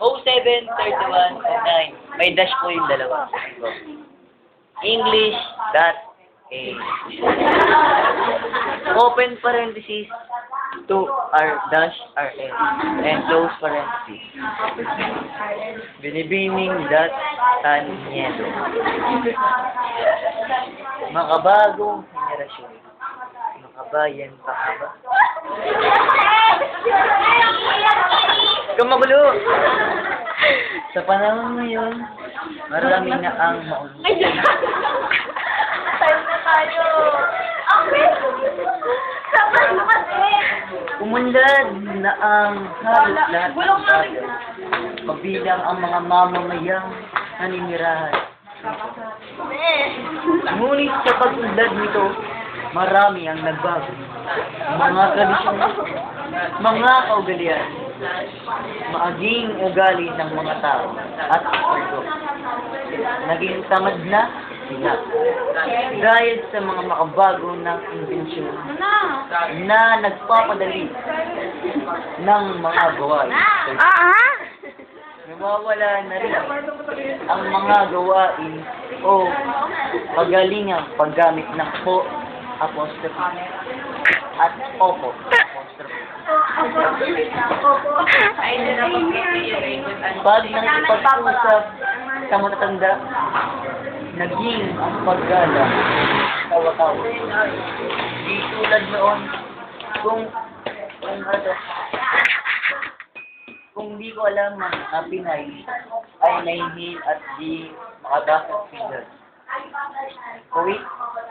073109. May dash po yung dalawa. English dot A. Open parenthesis to R dash RN and close parenthesis. Binibining dot Taniedo. Makabagong henerasyon. Makabayan pa ba? Kamagulo! Sa panahon ngayon, marami na ang maulong. Time na tayo. Okay. Sabay mo kasi. Umunlad na ang halos lahat ng bagay. Kabilang ang mga mamamayang naninirahan. Ngunit sa pag-unlad nito, marami ang nagbago. Mga tradisyon, mga kaugalian, maaging ugali ng mga tao at ito. Naging tamad na sila. Dahil sa mga makabago ng imbensyon na nagpapadali ng mga gawain. Ah, Nawawala na rin ang mga gawain o pagalingang paggamit ng po, apostrophe, at opo, apostrophe. Pag nang ipag-usap sa matatanda, naging ang paggala tawa-tawa. Di tulad noon, kung kung ano, kung di ko alam ang Pinay ay nahihil at di makabasa ng fingers. Kuwait,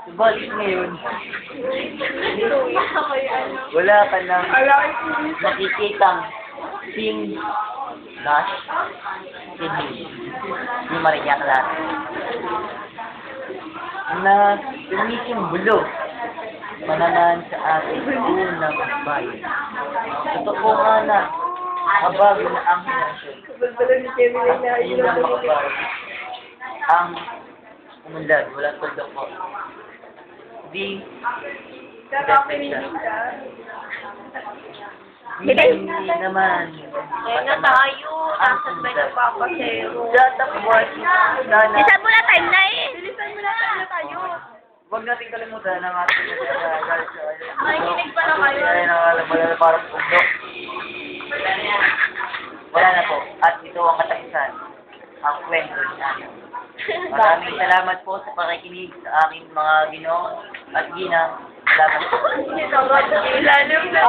subalit ngayon, wala ka nang makikitang sing dash hindi di mariyak lahat na tumisimbolo mananan sa ating unang bayan. Totoo nga na kabago na ang henerasyon. At hindi na makabago ang umunlad, walang tuldok mo. Di, hindi naman. Kaya na tayo. Nasaan ba yung nagpapasero? Datapwat sana. Bilisan mo na time na eh. Bilisan mo na time na tayo. Huwag natin kalimutan ang ating Makikinig pala kayo. Ay, nakalam wala na parang bundok. Wala na po. At ito ang katapusan. Ang kwento namin. Maraming salamat po sa pakikinig sa aking mga ginoo at ginang. Salamat po. Ilalim na.